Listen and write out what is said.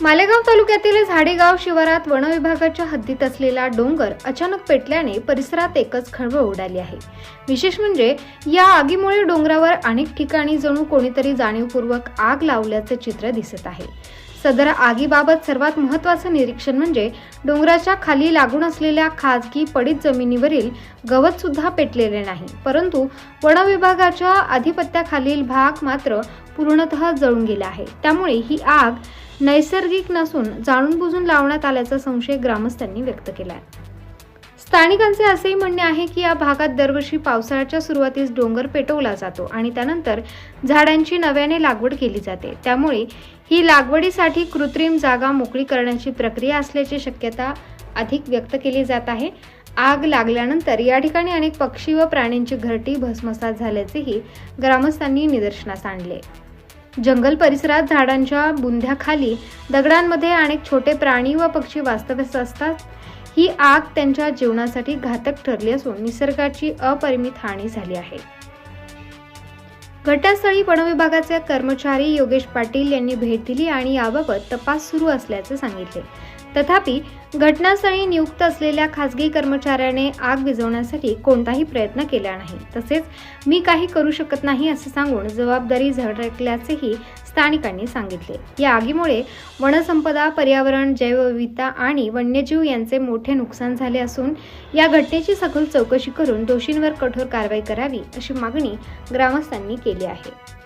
मालेगाव तालुक्यातील झाडेगाव शिवारात वनविभागाच्या हद्दीत असलेला डोंगर अचानक पेटल्याने परिसरात एकच खळबळ उडाली आहे. विशेष म्हणजे या आगीमुळे डोंगरावर अनेक ठिकाणी जणू कोणीतरी जाणीवपूर्वक आग लावल्याचे चित्र दिसत आहे. सदर आगीबाबत सर्वात महत्त्वाचं निरीक्षण म्हणजे डोंगराच्या खाली लागून असलेल्या खाजगी पडीत जमिनीवरील गवत सुद्धा पेटलेले नाही. परंतु वनविभागाच्या आधिपत्याखालील अधिपत्याखालील भाग मात्र पूर्णतः जळून गेला आहे. त्यामुळे ही आग नैसर्गिक नसून जाणून बुजून लावण्यात आल्याचा संशय ग्रामस्थांनी व्यक्त केला आहे स्थानिकांचे असेही म्हणणे आहे की या भागात दरवर्षी पावसाळ्याच्या सुरुवातीस डोंगर पेटवला जातो आणि त्यानंतर झाडांची नव्याने लागवड केली जाते. त्यामुळे ही लागवडीसाठी कृत्रिम जागा मोकळी करण्याची प्रक्रिया असल्याची शक्यता अधिक व्यक्त केली जात आहे. आग लागल्यानंतर या ठिकाणी अनेक पक्षी व प्राण्यांची घरटी भस्मसात झाल्याचेही ग्रामस्थांनी निदर्शनास आणले. जंगल परिसरात झाडांच्या बुंध्याखाली दगडांमध्ये अनेक छोटे प्राणी व पक्षी वास्तव्यास असतात. ही आग त्यांच्या जीवनासाठी घातक ठरली असून निसर्गाची अपरिमित हानी झाली आहे. घटनास्थळी वन विभागाचे कर्मचारी योगेश पाटील यांनी भेट दिली आणि याबाबत तपास सुरू असल्याचे सांगितले. तथापि घटनास्थळी नियुक्त असलेल्या खासगी कर्मचाऱ्याने आग विझवण्यासाठी कोणताही प्रयत्न केला नाही. तसेच मी काही करू शकत नाही असे सांगून जबाबदारी झळकल्याचेही स्थानिकांनी सांगितले. या आगीमुळे वनसंपदा पर्यावरण जैवविविधता आणि वन्यजीव यांचे मोठे नुकसान झाले असून या घटनेची सखोल चौकशी करून दोषींवर कठोर कारवाई करावी अशी मागणी ग्रामस्थांनी केली आहे.